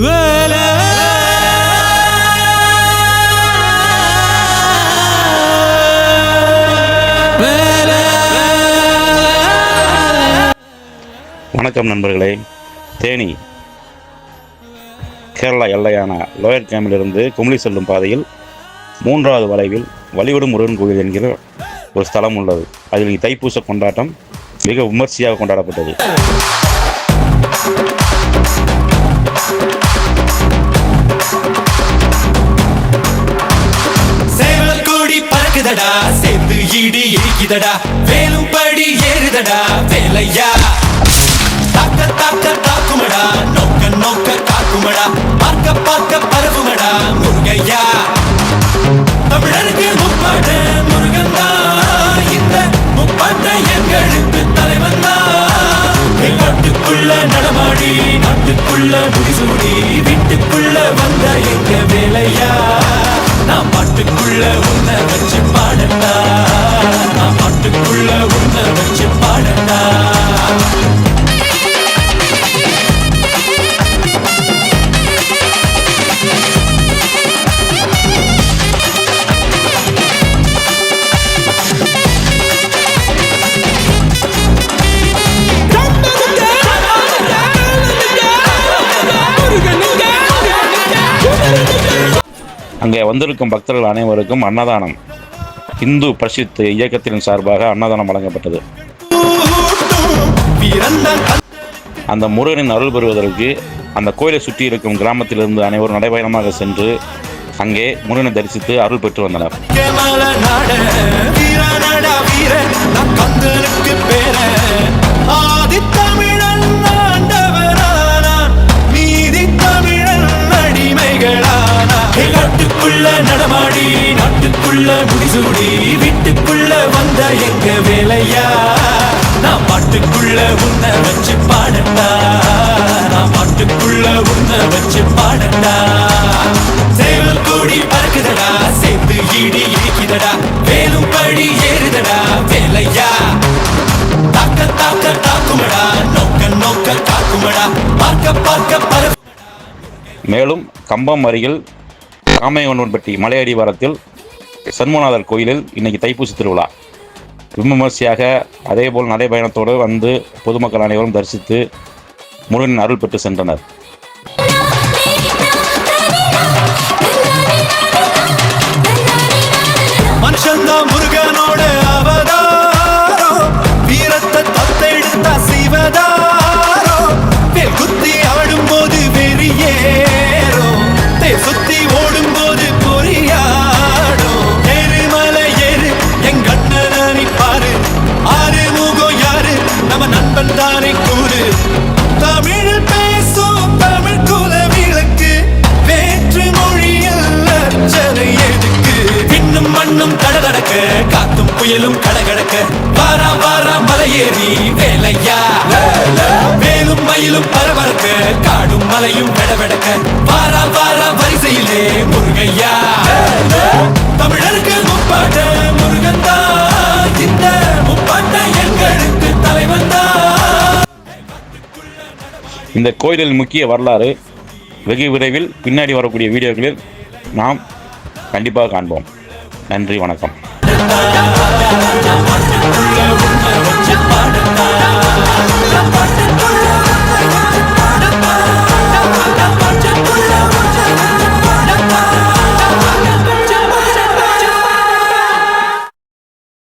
வணக்கம் நண்பர்களே. தேனி கேரளா எல்லையான லோயர் கேம்பிலிருந்து குமிழி செல்லும் பாதையில் மூன்றாவது வளைவில் வழிவிடும் முருகன் கோவில் என்கிற ஒரு ஸ்தலம் உள்ளது. அதில் தைப்பூச கொண்டாட்டம் மிக விமர்சையாக கொண்டாடப்பட்டது. இதடா வேலும்படி ஏறுதடா. வேலையா? தாக்க தாக்க தாக்குமடா. நோக்க நோக்க காக்குமடா. பார்க்க பார்க்க பரவுமடா. முருகையா? தமிழருக்கு முப்பாடு முருகன் தான். இந்த முப்பாட்டை எங்களுக்கு தலைவன் தான். நாட்டுக்குள்ள நடமாடி நாட்டுக்குள்ள முடிசூடி வீட்டுக்குள்ள வந்த எங்க வேலையா? நான் பாட்டுக்குள்ள உன்னை வச்சு வச்சு அங்கே வந்திருக்கும் பக்தர்கள் அனைவருக்கும் அன்னதானம். இந்து பிரசித் இயக்கத்தின் சார்பாக அன்னதானம் வழங்கப்பட்டது. அந்த முருகனின் அருள் பெறுவதற்கு அந்த கோயிலை சுற்றி இருக்கும் கிராமத்திலிருந்து அனைவரும் நடைபயணமாக சென்று அங்கே முருகனை தரிசித்து அருள் பெற்று வந்தனர். நான் கந்தனுக்கு பேர நடமாடி நாட்டுக்குள்ள முடிசூடி வீட்டுக்குள்ள வந்த எங்க வேலையா? நான் பாட்டுக்குள்ள உன்னை வச்சு பாடட்டா? நான் பாட்டுக்குள்ள உன்னை வச்சு பாடட்டா? சேவல் கூடி பறக்குதடா சேர்த்து ஈடி இடிக்குதடா. வேலும் படி ஏறுதடா வேலையா? தாக்க தாக்க தாக்குமடா நோக்க நோக்க தாக்குமடா பார்க்க பார்க்க பரவ மேலும் கம்பம் அருகில் காமையவன்பட்டி மலையடிவாரத்தில் சண்முகநாதர் கோயிலில் இன்னைக்கு தைப்பூசி திருவிழா. விமர்சையாக அதேபோல் நடைபயணத்தோடு வந்து பொதுமக்கள் அனைவரும் தரிசித்து முருகனின் அருள் பெற்று சென்றனர். புயலும் கடகடக்க. வாரா வாரா மலையேறி வேலையா? வேலும் மயிலும் பரபரக்க. காடும் மலையும் கடவடக்க வாரா வாரா வரிசையிலே முருகையா? தமிழருக்கு முப்பாட்ட முருகந்தா இந்த முப்பாட்ட எங்களுக்கு தலைவந்தா இந்த கோயிலின் முக்கிய வரலாறு வெகு விரைவில் பின்னாடி வரக்கூடிய வீடியோக்களில் நாம் கண்டிப்பாக காண்போம். நன்றி வணக்கம். राजा